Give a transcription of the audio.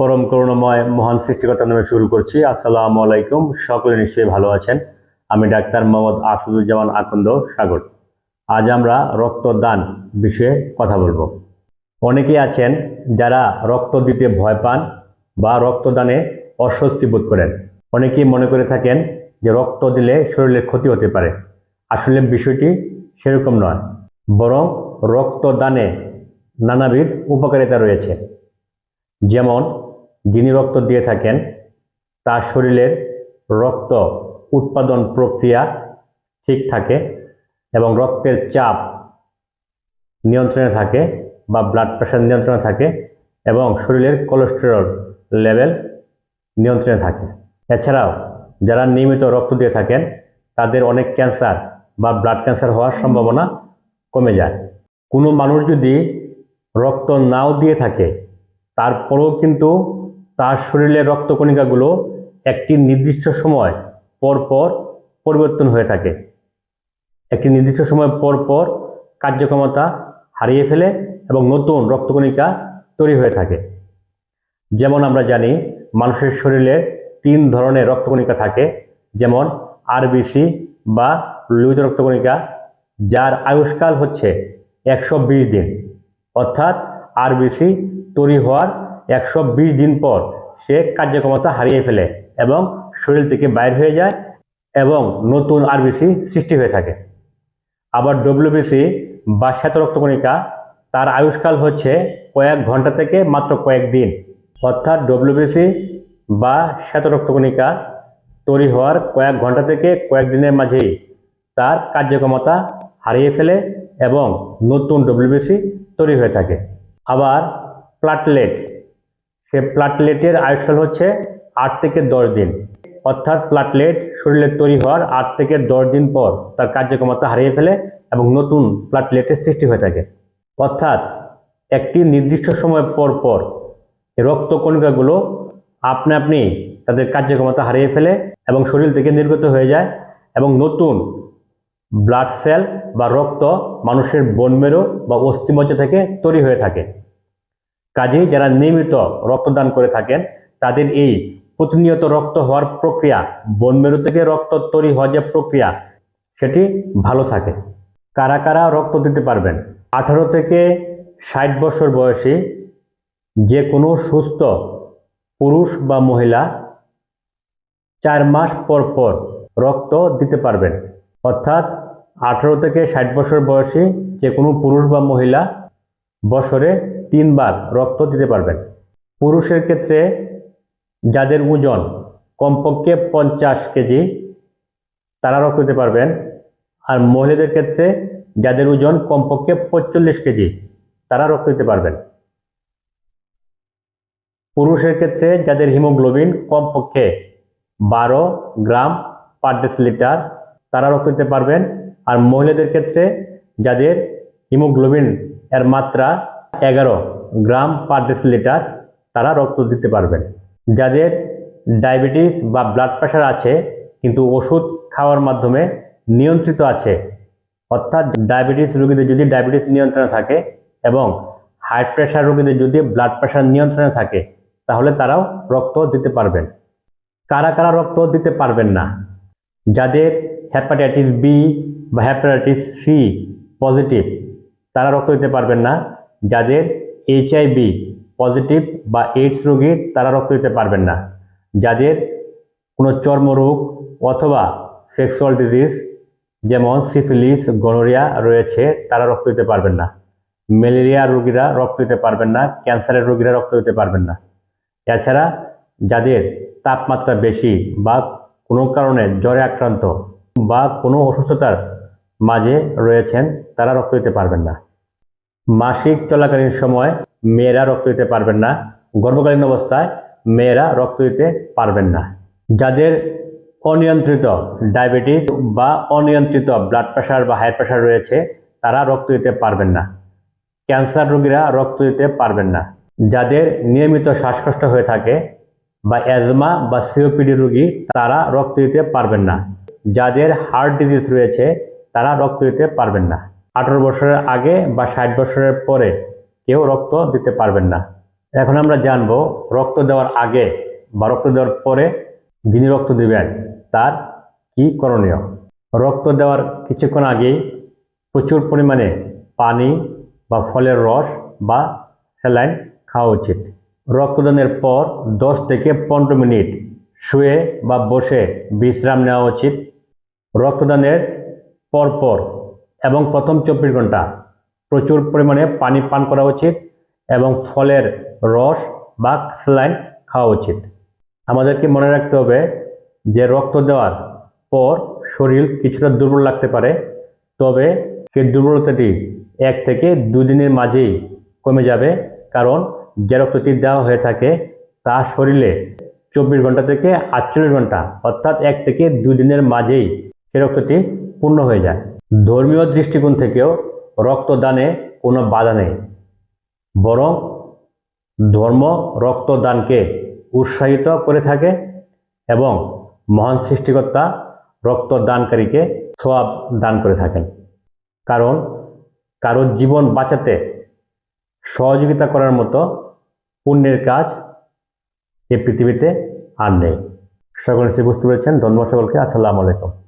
পরম করুণাময় মহান সৃষ্টিকর্তার নামে শুরু করছি। আসসালামু আলাইকুম। সকলে নিশ্চয়ই ভালো আছেন। আমি ডাক্তার মোহাম্মদ আসাদুজ্জামান আকন্দ, সাগর। আজ আমরা রক্তদান বিষয়ে কথা বলব। অনেকেই আছেন যারা রক্ত দিতে ভয় পান বা রক্তদানে অস্বস্তি বোধ করেন। অনেকেই মনে করে থাকেন যে রক্ত দিলে শরীরের ক্ষতি হতে পারে। আসলে বিষয়টি সেরকম নয়। বরং রক্তদানে নানাবিধ উপকারিতা রয়েছে। যেমন যিনি রক্ত দিয়ে থাকেন, তার শরীরের রক্ত উৎপাদন প্রক্রিয়া ঠিক থাকে এবং রক্তের চাপ নিয়ন্ত্রণে থাকে বা ব্লাড প্রেশার নিয়ন্ত্রণে থাকে এবং শরীরের কোলেস্টেরল লেভেল নিয়ন্ত্রণে থাকে। এছাড়াও, যারা নিয়মিত রক্ত দিয়ে থাকেন, তাদের অনেক ক্যান্সার বা ব্লাড ক্যান্সার হওয়ার সম্ভাবনা কমে যায়। কোনো মানুষ যদি রক্ত নাও দিয়ে থাকে, তারপরেও কিন্তু তার শরীরের রক্তকণিকাগুলো একটি নির্দিষ্ট সময় পর পর পরিবর্তন হয়ে থাকে। একটি নির্দিষ্ট সময় পর পর কার্যক্ষমতা হারিয়ে ফেলে এবং নতুন রক্তকণিকা তৈরি হয়ে থাকে। যেমন আমরা জানি, মানুষের শরীরে তিন ধরনের রক্তকণিকা থাকে, যেমন আরবিসি বা লোহিত রক্তকণিকা, যার আয়ুষ্কাল হচ্ছে একশো বিশ দিন। অর্থাৎ আরবিসি তৈরি হওয়ার একশো বিশ দিন পর সে কার্যক্ষমতা হারিয়ে ফেলে এবং শরীর থেকে বাইর হয়ে যায় এবং নতুন আরবিসি সৃষ্টি হয়ে থাকে। আবার ডব্লিউবিসি বা শ্বেত রক্তকণিকা, তার আয়ুষ্কাল হচ্ছে কয়েক ঘণ্টা থেকে মাত্র কয়েক দিন। অর্থাৎ ডব্লিউবিসি বা শ্বেত রক্তকণিকা তৈরি হওয়ার কয়েক ঘণ্টা থেকে কয়েক দিনের মাঝেই তার কার্যক্ষমতা হারিয়ে ফেলে এবং নতুন ডব্লিউবিসি তৈরি হয়ে থাকে। আবার প্লাটলেট সে প্লাটলেটের আয়ুষ্কাল হচ্ছে আট থেকে দশ দিন। অর্থাৎ প্লাটলেট শরীরে তৈরি হওয়ার আট থেকে দশ দিন পর তার কার্যক্ষমতা হারিয়ে ফেলে এবং নতুন প্লাটলেটের সৃষ্টি হয়ে থাকে। অর্থাৎ একটি নির্দিষ্ট সময় পর পর রক্তকণিকাগুলো আপনি আপনি তাদের কার্যক্ষমতা হারিয়ে ফেলে এবং শরীর থেকে নির্গত হয়ে যায় এবং নতুন ব্লাড সেল বা রক্ত মানুষের বনমেরু বা অস্থিমজ্জা থেকে তৈরি হয়ে থাকে। কাজেই যারা নিয়মিত রক্তদান করে থাকেন, তাদের এই প্রতিনিয়ত রক্ত হওয়ার প্রক্রিয়া বনমেরু থেকে রক্ত তৈরি হওয়ার যে প্রক্রিয়া, সেটি ভালো থাকে। কারা কারা রক্ত দিতে পারবেন? আঠারো থেকে ষাট বছর বয়সী যে কোনো সুস্থ পুরুষ বা মহিলা চার মাস পর পর রক্ত দিতে পারবেন। অর্থাৎ আঠারো থেকে ষাট বছর বয়সী যে কোনো পুরুষ বা মহিলা বছরে তিনবার রক্ত দিতে পারবেন। পুরুষের ক্ষেত্রে যাদের ওজন কমপক্ষে পঞ্চাশ কেজি, তারা রক্ত দিতে পারবেন। আর মহিলাদের ক্ষেত্রে যাদের ওজন কমপক্ষে পঁয়তাল্লিশ কেজি, তারা রক্ত দিতে পারবেন। পুরুষের ক্ষেত্রে যাদের হিমোগ্লোবিন কমপক্ষে বারো গ্রাম পার লিটার তারা রক্ত দিতে পারবেন। আর মহিলাদের ক্ষেত্রে যাদের হিমোগ্লোবিন এর মাত্রা এগারো গ্রাম পার লিটার তারা রক্ত দিতে পারবেন। যাদের ডায়াবেটিস বা ব্লাড প্রেশার আছে, কিন্তু ওষুধ খাওয়ার মাধ্যমে নিয়ন্ত্রিত আছে, অর্থাৎ ডায়াবেটিস রোগীদের যদি ডায়াবেটিস নিয়ন্ত্রণে থাকে এবং হাই প্রেশার রোগীদের যদি ব্লাড প্রেশার নিয়ন্ত্রণে থাকে, তাহলে তারাও রক্ত দিতে পারবেন। কারা কারা রক্ত দিতে পারবেন না? যাদের হ্যাপাটাইটিস বি বা হ্যাপাটাইটিস সি পজিটিভ তারা রক্ত দিতে পারবেন না। যাদের এইচআইভি পজিটিভ বা এইডস রোগী তারা রক্ত দিতে পারবেন না। যাদের কোনো চর্মরোগ অথবা সেক্সুয়াল ডিজিজ যেমন সিফিলিস গনোরিয়া রয়েছে, তারা রক্ত দিতে পারবেন না। ম্যালেরিয়া রোগীরা রক্ত দিতে পারবেন না, ক্যান্সারের রোগীরা রক্ত দিতে পারবেন না। এছাড়া যাদের তাপমাত্রা বেশি বা কোনো কারণে জ্বরে আক্রান্ত বা কোনো অসুস্থতার মাঝে রয়েছেন, তারা রক্ত দিতে পারবেন না। মাসিক চলাকালীন সময় মেয়েরা রক্ত দিতে পারবেন না। গর্ভকালীন অবস্থায় মেয়েরা রক্ত দিতে পারবেন না। যাদের অনিয়ন্ত্রিত ডায়াবেটিস বা অনিয়ন্ত্রিত ব্লাড প্রেশার বা হাই প্রেশার রয়েছে, তারা রক্ত দিতে পারবেন না। ক্যান্সার রোগীরা রক্ত দিতে পারবেন না। যাদের নিয়মিত শ্বাসকষ্ট হয়ে থাকে বা অ্যাজমা বা সিওপিডি রোগী, তারা রক্ত দিতে পারবেন না। যাদের হার্ট ডিজিজ রয়েছে, তারা রক্ত দিতে পারবেন না। আঠারো বছরের আগে বা ষাট বছরের পরে কেউ রক্ত দিতে পারবেন না। এখন আমরা জানব, রক্ত দেওয়ার আগে বা রক্ত দেওয়ার পরে যিনি রক্ত দিবেন, তার কি করণীয়? রক্ত দেওয়ার কিছুক্ষণ আগেই প্রচুর পরিমাণে পানি বা ফলের রস বা স্যালাইন খাওয়া উচিত। রক্তদানের পর দশ থেকে পনেরো মিনিট শুয়ে বা বসে বিশ্রাম নেওয়া উচিত। রক্তদানের পরপর এবং প্রথম চব্বিশ ঘণ্টা প্রচুর পরিমাণে পানি পান করা উচিত এবং ফলের রস বা স্যালাইন খাওয়া উচিত। আমাদেরকে মনে রাখতে হবে যে রক্ত দেওয়ার পর শরীর কিছুটা দুর্বল লাগতে পারে, তবে সেই দুর্বলতাটি এক থেকে দুই দিনের মাঝেই কমে যাবে, কারণ যে রক্তটি দেওয়া হয়ে থাকে তা শরীরে চব্বিশ ঘণ্টা থেকে আটচল্লিশ ঘণ্টা অর্থাৎ এক থেকে দুই দিনের মাঝেই সে রক্তটি পূর্ণ হয়ে যায়। ধর্মীয় দৃষ্টিকোণ থেকেও রক্তদানে কোনো বাধা নেই। বরং ধর্ম রক্তদানকে উৎসাহিত করে থাকে এবং মহান সৃষ্টিকর্তা রক্তদানকারীকে সোয়াব দান করে থাকেন। কারণ কারোর জীবন বাঁচাতে সহযোগিতা করার মতো পুণ্যের কাজ এই পৃথিবীতে আর নেই। সকলে বুঝতে পেরেছেন? ধন্যবাদ সকলকে। আসসালামু আলাইকুম।